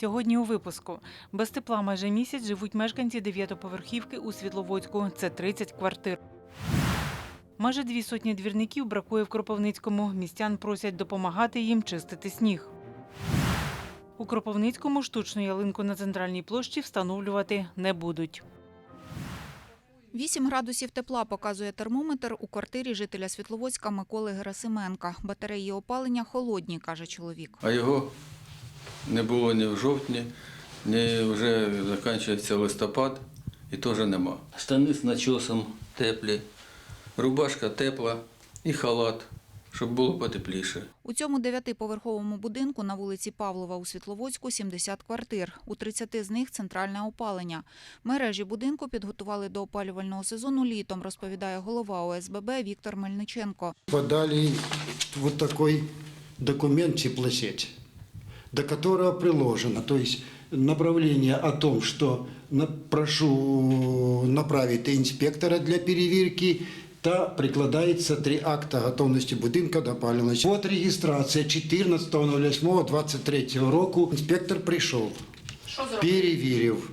Сьогодні у випуску без тепла майже місяць живуть мешканці дев'ятоповерхівки у Світловодську. Це 30 квартир. Майже дві сотні двірників бракує в Кропивницькому. Містян просять допомагати їм чистити сніг. У Кропивницькому штучну ялинку на центральній площі встановлювати не будуть. 8 градусів тепла показує термометр у квартирі жителя Світловодська Миколи Герасименка. Батареї опалення холодні, каже чоловік. А його не було ні в жовтні, ні вже закінчується листопад і теж нема. Штани з начосом теплі, рубашка тепла і халат, щоб було потепліше. У цьому дев'ятиповерховому будинку на вулиці Павлова у Світловодську 70 квартир. У 30 з них центральне опалення. Мережі будинку підготували до опалювального сезону літом, розповідає голова ОСББ Віктор Мельниченко. подали вот такой документ теплосеть, до которого приложено, то есть направление о том, что на- прошу направить инспектора для перевірки, та прикладається три акта готовності будинка до опалювального. От реєстрація 14.08.23 року. Інспектор прийшов, перевірив.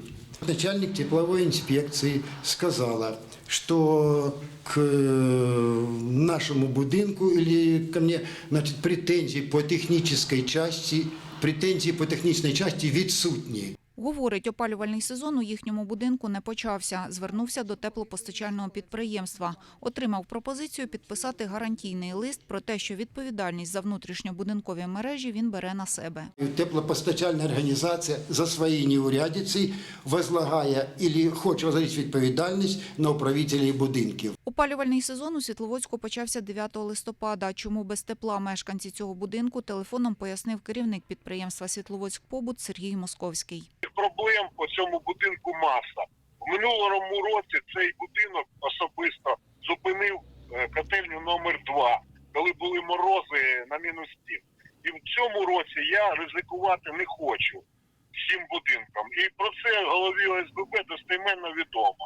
Начальник тепловой инспекции сказала, что к э, нашему будинку или ко мне значит, претензии по технической части, претензії по технічній часті відсутні. Говорить, опалювальний сезон у їхньому будинку не почався. Звернувся до теплопостачального підприємства. Отримав пропозицію підписати гарантійний лист про те, що відповідальність за внутрішньобудинкові мережі він бере на себе. Теплопостачальна організація за свої неурядиці возлагає і хоче возлагати відповідальність на управителів будинків. Опалювальний сезон у Світловодську почався 9 листопада. Чому без тепла мешканці цього будинку телефоном пояснив керівник підприємства Світловодськ-Побут Сергій Московський. Проблем по цьому будинку маса. В минулому році цей будинок особисто зупинив е, котельню номер 2 коли були морози на мінус 7. І в цьому році я ризикувати не хочу всім будинком. І про це голові ОСББ достеменно відомо.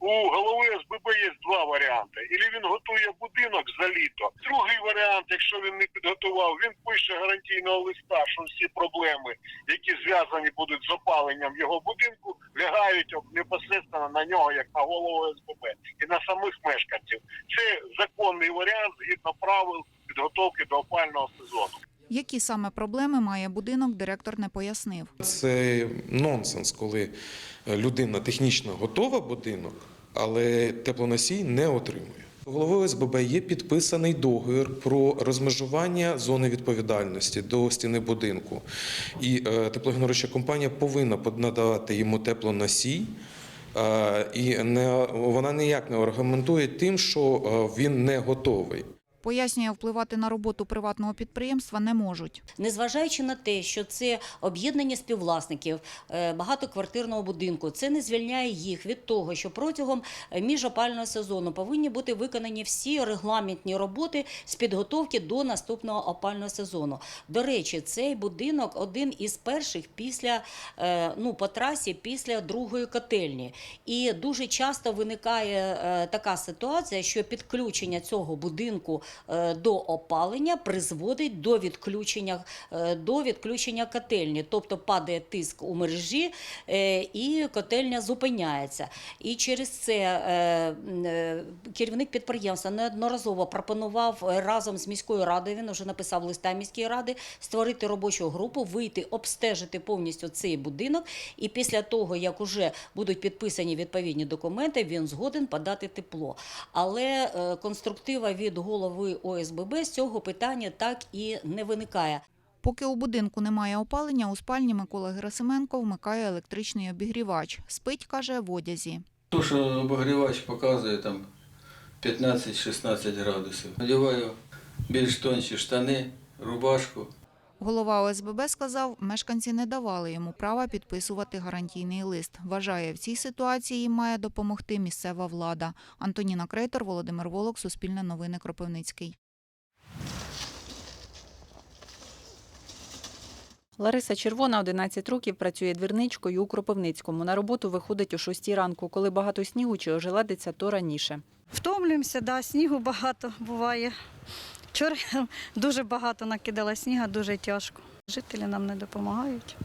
У голови ОСББ є два варіанти. Ілі він готує будинок за літо. Другий варіант, якщо він не підготував, він пише гарантійного листа, що всі проблеми, які зв'язані будуть з опаленням його будинку, лягають непосередньо на нього, як на голову ОСББ, і на самих мешканців. Це законний варіант згідно правил підготовки до опального сезону. Які саме проблеми має будинок, директор не пояснив. Це нонсенс, коли людина технічно готова будинок, але теплоносій не отримує. Головою СББ є підписаний договір про розмежування зони відповідальності до стіни будинку. І е, теплогенеруюча компанія повинна надавати йому теплоносій. е, І не, вона ніяк не аргументує тим, що е, він не готовий. Пояснює, впливати на роботу приватного підприємства не можуть. Незважаючи на те, що це об'єднання співвласників е, багатоквартирного будинку, це не звільняє їх від того, що протягом е, міжопального сезону повинні бути виконані всі регламентні роботи з підготовки до наступного опального сезону. До речі, цей будинок один із перших після е, ну по трасі після другої котельні. І дуже часто виникає така ситуація, що підключення цього будинку до опалення призводить до відключення, е, до відключення котельні, тобто падає тиск у мережі е, і котельня зупиняється. І через це е, е, керівник підприємства неодноразово пропонував е, разом з міською радою, він вже написав листа міської ради, створити робочу групу, вийти, обстежити повністю цей будинок. І після того, як уже будуть підписані відповідні документи, він згоден подати тепло. Але е, конструктива від голови ОСББ з цього питання так і не виникає. Поки у будинку немає опалення, у спальні Микола Герасименко вмикає електричний обігрівач. Спить, каже, в одязі. То, що обігрівач показує там 15-16 градусів. Надіваю більш тонші штани, рубашку. Голова ОСББ сказав, мешканці не давали йому права підписувати гарантійний лист. Вважає, в цій ситуації їм має допомогти місцева влада. Антоніна Крейтор, Володимир Волок, Суспільне новини, Кропивницький. Лариса Червона 11 років працює двірничкою у Кропивницькому. На роботу виходить о 6 ранку, коли багато снігу чи ожеледиться, то раніше. Втомлюємося, да, снігу багато буває. Вчора дуже багато накидала сніга, дуже тяжко. Жителі нам не допомагають.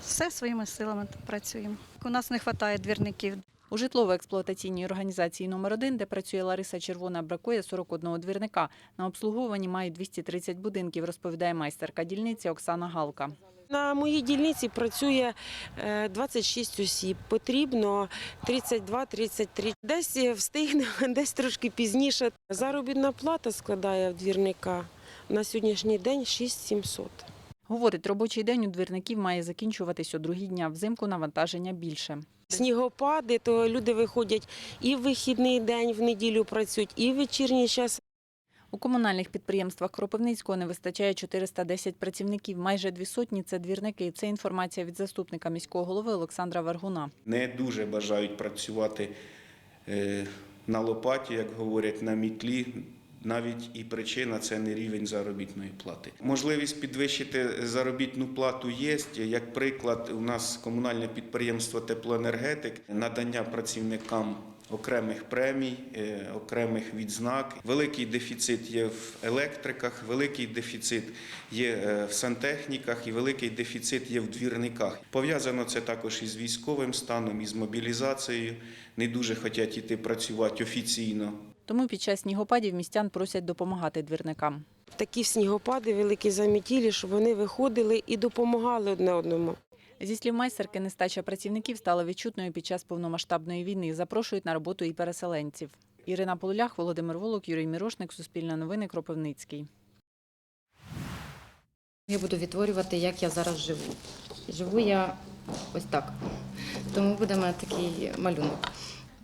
Все своїми силами працюємо. У нас не вистачає двірників. У житлово-експлуатаційній організації номер 1 де працює Лариса Червона, бракує 41 двірника. На обслуговуванні мають 230 будинків, розповідає майстерка дільниці Оксана Галка. На моїй дільниці працює е, 26 осіб. Потрібно 32-33. Десь встигне, десь трошки пізніше. Заробітна плата складає в двірника на сьогоднішній день 6700. Говорить, робочий день у двірників має закінчуватись о другій дня. Взимку навантаження більше. Снігопади, то люди виходять і в вихідний день, в неділю працюють, і в вечірній час. У комунальних підприємствах Кропивницького не вистачає 410 працівників. Майже дві сотні – це двірники. Це інформація від заступника міського голови Олександра Вергуна. не дуже бажають працювати е, на лопаті, як говорять, на мітлі. Навіть і причина це не рівень заробітної плати. Можливість підвищити заробітну плату є. Як приклад, у нас комунальне підприємство Теплоенергетик, надання працівникам окремих премій, е, окремих відзнак. Великий дефіцит є в електриках, великий дефіцит є е, в сантехніках і великий дефіцит є в двірниках. Пов'язано це також із військовим станом, із мобілізацією. Не дуже хочуть іти працювати офіційно. Тому під час снігопадів містян просять допомагати двірникам. Такі снігопади, великі замітілі, щоб вони виходили і допомагали одне одному. Зі слів майстерки, нестача працівників стала відчутною під час повномасштабної війни. Запрошують на роботу і переселенців. Ірина Полулях, Володимир Волок, Юрій Мірошник, Суспільне новини, Кропивницький. Я буду відтворювати, як я зараз живу. Живу я ось так. Тому буде мене такий малюнок.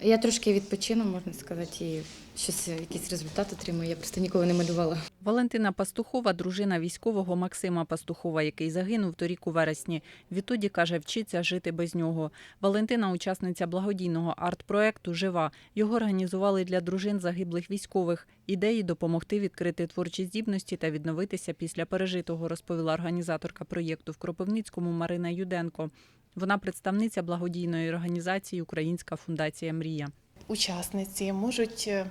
Я трошки відпочину, можна сказати, і щось, якийсь результат отримую. Я просто ніколи не малювала. Валентина Пастухова, дружина військового Максима Пастухова, який загинув торік у вересні. Відтоді, каже, вчиться жити без нього. Валентина – учасниця благодійного арт-проекту «Жива». Його організували для дружин загиблих військових. Ідеї допомогти відкрити творчі здібності та відновитися після пережитого, розповіла організаторка проєкту в Кропивницькому Марина Юденко. Вона представниця благодійної організації Українська фундація Мрія. учасниці можуть е,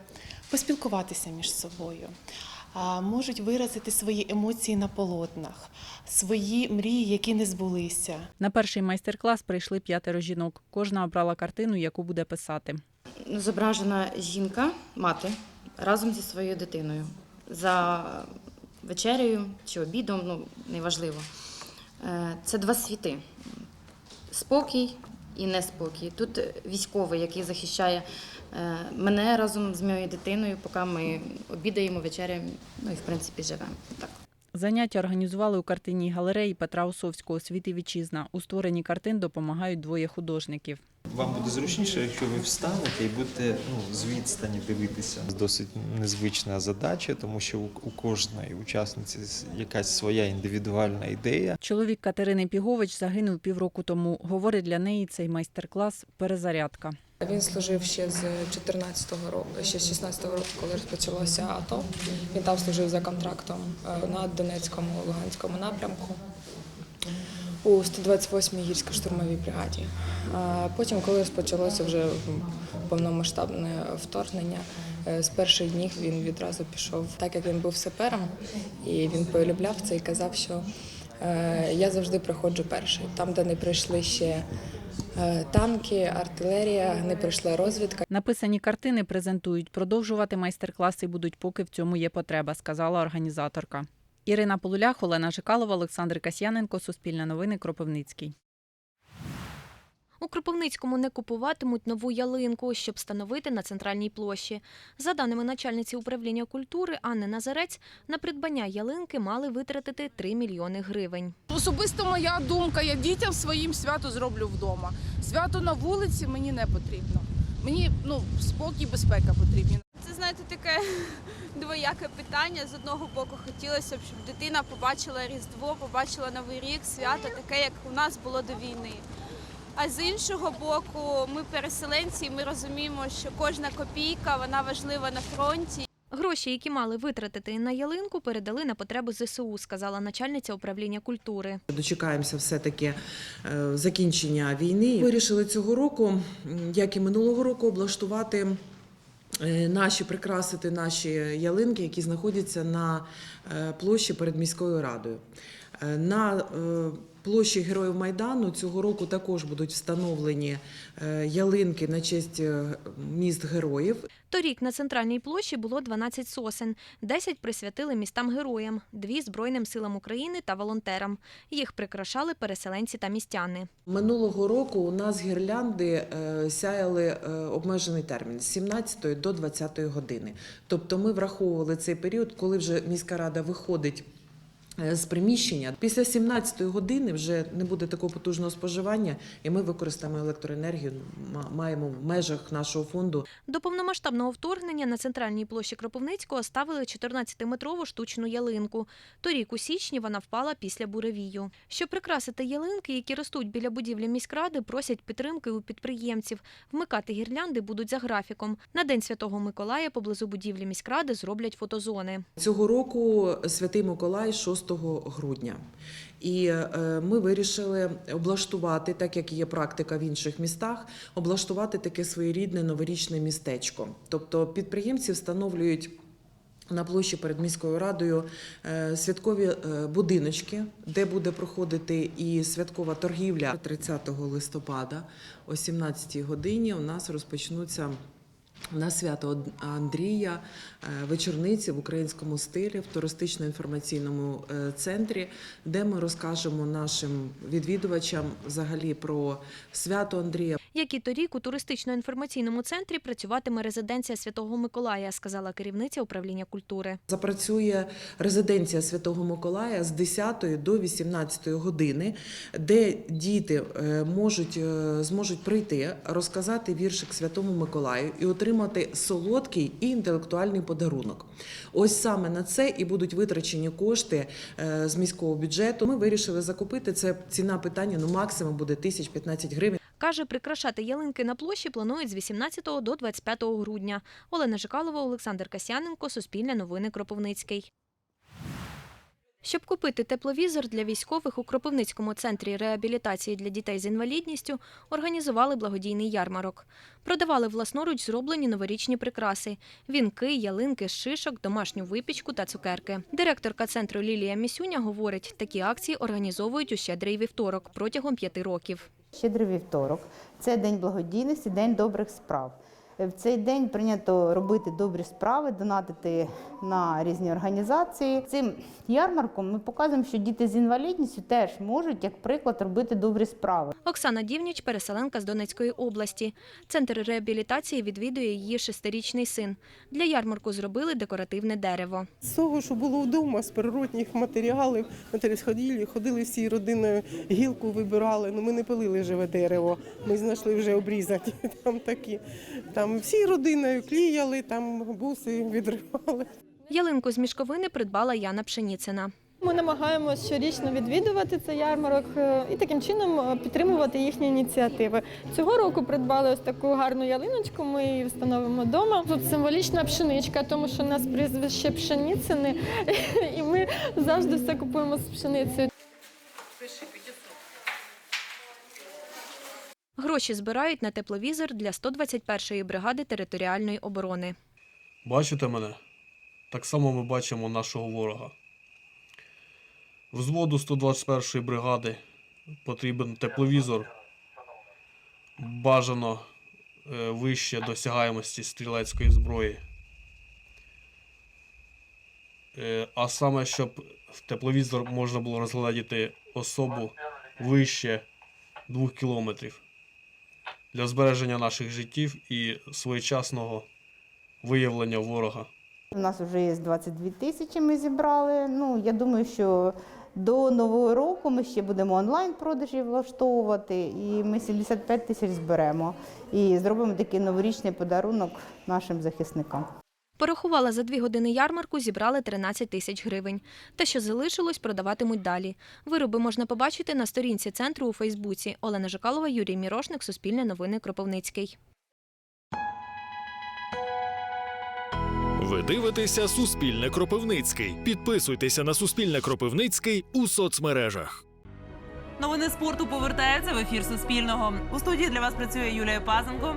поспілкуватися між собою, можуть виразити свої емоції на полотнах, свої мрії, які не збулися. На перший майстер-клас прийшли п'ятеро жінок. Кожна обрала картину, яку буде писати. Зображена жінка, мати, разом зі своєю дитиною. За вечерею чи обідом, ну неважливо. Е, Це два світи: спокій і неспокій. Тут військовий, який захищає е, мене разом з моєю дитиною, поки ми обідаємо, вечеряємо, ну і в принципі живемо. Так. Заняття організували у картинній галереї Петра Осовського «Світ вітчизна». У створенні картин допомагають двоє художників. Вам буде зручніше, якщо ви встанете і будете ну, з відстані дивитися. Досить незвична задача, тому що у, у кожної учасниці якась своя індивідуальна ідея. Чоловік Катерини Пігович загинув півроку тому. Говорить, для неї цей майстер-клас – перезарядка. Він служив ще з 14-го року, ще з 16-го року, коли розпочалося АТО. Він там служив за контрактом е, на Донецькому, Луганському напрямку у 128-й гірсько-штурмовій бригаді. Потім, коли розпочалося вже повномасштабне вторгнення, е, з перших днів він відразу пішов, так як він був сапером, і він полюбляв це і казав, що е, я завжди приходжу перший. Там, де не прийшли ще е, танки, артилерія, не прийшла розвідка. Написані картини презентують. Продовжувати майстер-класи будуть, поки в цьому є потреба, сказала організаторка. Ірина Полулях, Олена Жикалова, Олександр Касьяненко, Суспільне новини, Кропивницький. У Кропивницькому не купуватимуть нову ялинку, щоб встановити на центральній площі. За даними начальниці управління культури Анни Назарець, на придбання ялинки мали витратити 3 мільйони гривень. Особисто моя думка, я дітям своїм свято зроблю вдома. Свято на вулиці мені не потрібно. Мені ну спокій, безпека потрібні. Знаєте таке двояке питання. З одного боку, хотілося б, щоб дитина побачила Різдво, побачила Новий рік, свято таке, як у нас було до війни. А з іншого боку, ми переселенці, і ми розуміємо, що кожна копійка вона важлива на фронті. Гроші, які мали витратити на ялинку, передали на потреби ЗСУ, сказала начальниця управління культури. Дочекаємося все-таки е, закінчення війни. Вирішили цього року, як і минулого року, облаштувати наші прикрасити наші ялинки, які знаходяться на е, площі перед міською радою. Е, На е, площі Героїв Майдану цього року також будуть встановлені е, ялинки на честь е, міст героїв. Торік на центральній площі було 12 сосен, 10 присвятили містам-героям, дві Збройним силам України та волонтерам. Їх прикрашали переселенці та містяни. Минулого року у нас гірлянди е, сяяли обмежений термін з 17 до 20 години. Тобто ми враховували цей період, коли вже міська рада виходить. Е, З приміщення після 17 години вже не буде такого потужного споживання, і ми використаємо електроенергію. ма- Маємо в межах нашого фонду До повномасштабного вторгнення на центральній площі Кропивницького ставили 14-метрову штучну ялинку. Торік у січні вона впала після буревію. Щоб прикрасити ялинки, які ростуть біля будівлі міськради, просять підтримки у підприємців. Вмикати гірлянди будуть за графіком. На День Святого Миколая поблизу будівлі міськради зроблять фотозони. Цього року Святий Миколай 6 грудня. І е, ми вирішили облаштувати, так як є практика в інших містах, облаштувати таке своєрідне новорічне містечко. Тобто підприємці встановлюють. На площі перед міською радою е, святкові е, будиночки, де буде проходити і святкова торгівля 30 листопада о 17 годині. У нас розпочнуться на свято Андрія е, вечорниці в українському стилі в туристично-інформаційному е, центрі, де ми розкажемо нашим відвідувачам взагалі про свято Андрія. Як і торік у туристично-інформаційному центрі працюватиме резиденція Святого Миколая, сказала керівниця управління культури. Запрацює резиденція Святого Миколая з 10 до 18 години, де діти е, можуть е, зможуть прийти, розказати віршик Святому Миколаю і отримати солодкий і інтелектуальний подарунок. Ось саме на це і будуть витрачені кошти е, з міського бюджету. Ми вирішили закупити це. Ціна питання ну максимум буде 1015 гривень. Каже, прикрашати ялинки на площі планують з 18 до 25 грудня. Олена Жикалова, Олександр Касяненко, Суспільне новини Кропивницький. Щоб купити тепловізор для військових у Кропивницькому центрі реабілітації для дітей з інвалідністю організували благодійний ярмарок. Продавали власноруч зроблені новорічні прикраси: вінки, ялинки шишок, домашню випічку та цукерки. Директорка центру Лілія Місюня говорить, такі акції організовують у щедрий вівторок протягом п'яти років. Щедрий вівторок це день благодійності, день добрих справ. В цей день прийнято робити добрі справи, донатити на різні організації. Цим ярмарком ми показуємо, що діти з інвалідністю теж можуть, як приклад, робити добрі справи. Оксана Дівніч – переселенка з Донецької області. Центр реабілітації відвідує її шестирічний син. Для ярмарку зробили декоративне дерево. З того, що було вдома, з природних матеріалів, ходили, ходили всі родиною, гілку вибирали. Ну ми не пилили живе дерево. Ми знайшли вже обрізані там такі. Там всі родиною кліяли, там буси відривали. Ялинку з мішковини придбала Яна Пшеніцина. Ми намагаємося щорічно відвідувати цей ярмарок е, і таким чином е, підтримувати їхні ініціативи. Цього року придбали ось таку гарну ялиночку. Ми її встановимо вдома. Тут символічна пшеничка, тому що у нас прізвище пшеніцини, і ми завжди все купуємо з пшеницею. Гроші збирають на тепловізор для 121-ї бригади територіальної оборони. Бачите мене? Так само ми бачимо нашого ворога. Взводу 121-ї бригади потрібен тепловізор. Бажано е, вище досягаємості стрілецької зброї. Е, А саме, щоб в тепловізор можна було розглядіти особу вище 2 кілометрів для збереження наших життів і своєчасного виявлення ворога. У нас вже є 22 тисячі. Ми зібрали. Ну я думаю, що до нового року ми ще будемо онлайн продажі влаштовувати, і ми 75 тисяч зберемо і зробимо такий новорічний подарунок нашим захисникам. Порахувала за дві години ярмарку, зібрали 13 тисяч гривень. Те, що залишилось, продаватимуть далі. Вироби можна побачити на сторінці центру у Фейсбуці. Олена Жикалова, Юрій Мірошник, Суспільне новини Кропивницький. Ви дивитеся Суспільне Кропивницький. Підписуйтеся на Суспільне Кропивницький у соцмережах. Новини спорту повертаються в ефір Суспільного. У студії для вас працює Юлія Пазенко.